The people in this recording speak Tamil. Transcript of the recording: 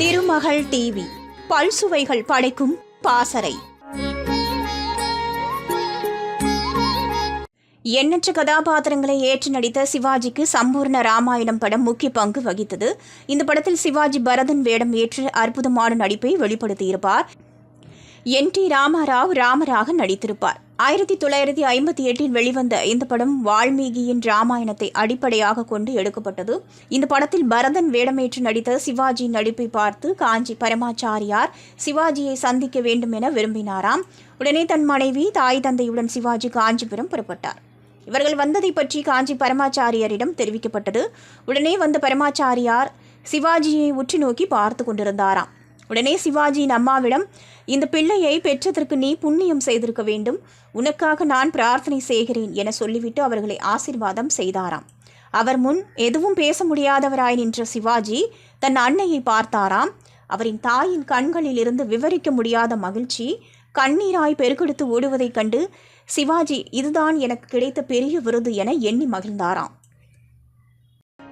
திருமகள் டிவி பல்சுவைகள் படைக்கும் பாசறை. எண்ணற்ற கதாபாத்திரங்களை ஏற்று நடித்த சிவாஜிக்கு சம்பூர்ண ராமாயணம் படம் முக்கிய பங்கு வகித்தது. இந்த படத்தில் சிவாஜி பரதன் வேடம் ஏற்று அற்புதமான நடிப்பை வெளிப்படுத்தியிருப்பார். என் டி ராமாராவ் ராமராக நடித்திருப்பார். ஆயிரத்தி தொள்ளாயிரத்தி ஐம்பத்தி எட்டில் வெளிவந்த இந்த படம் வால்மீகியின் ராமாயணத்தை அடிப்படையாக கொண்டு எடுக்கப்பட்டது. இந்த படத்தில் பரதன் வேடமேற்று நடித்த சிவாஜி நடிப்பை பார்த்து காஞ்சி பரமாச்சாரியார் சிவாஜியை சந்திக்க வேண்டும் என விரும்பினாராம். உடனே தன் மனைவி தாய் தந்தையுடன் சிவாஜி காஞ்சிபுரம் புறப்பட்டார். இவர்கள் வந்ததை பற்றி காஞ்சி பரமாச்சாரியரிடம் தெரிவிக்கப்பட்டது. உடனே வந்த பரமாச்சாரியார் சிவாஜியை உற்று நோக்கி பார்த்து கொண்டிருந்தாராம். உடனே சிவாஜியின் அம்மாவிடம் இந்த பிள்ளையை பெற்றதற்கு நீ புண்ணியம் செய்திருக்க வேண்டும். உனக்காக நான் பிரார்த்தனை செய்கிறேன் என சொல்லிவிட்டு அவர்களை ஆசீர்வாதம் செய்தாராம். அவர் முன் எதுவும் பேச முடியாதவராய் நின்ற சிவாஜி தன் அன்னையை பார்த்தாராம். அவரின் தாயின் கண்களில் இருந்து விவரிக்க முடியாத மகிழ்ச்சி கண்ணீராய் பெருக்கெடுத்து ஓடுவதைக் கண்டு சிவாஜி இதுதான் எனக்கு கிடைத்த பெரிய விருது என எண்ணி மகிழ்ந்தாராம்.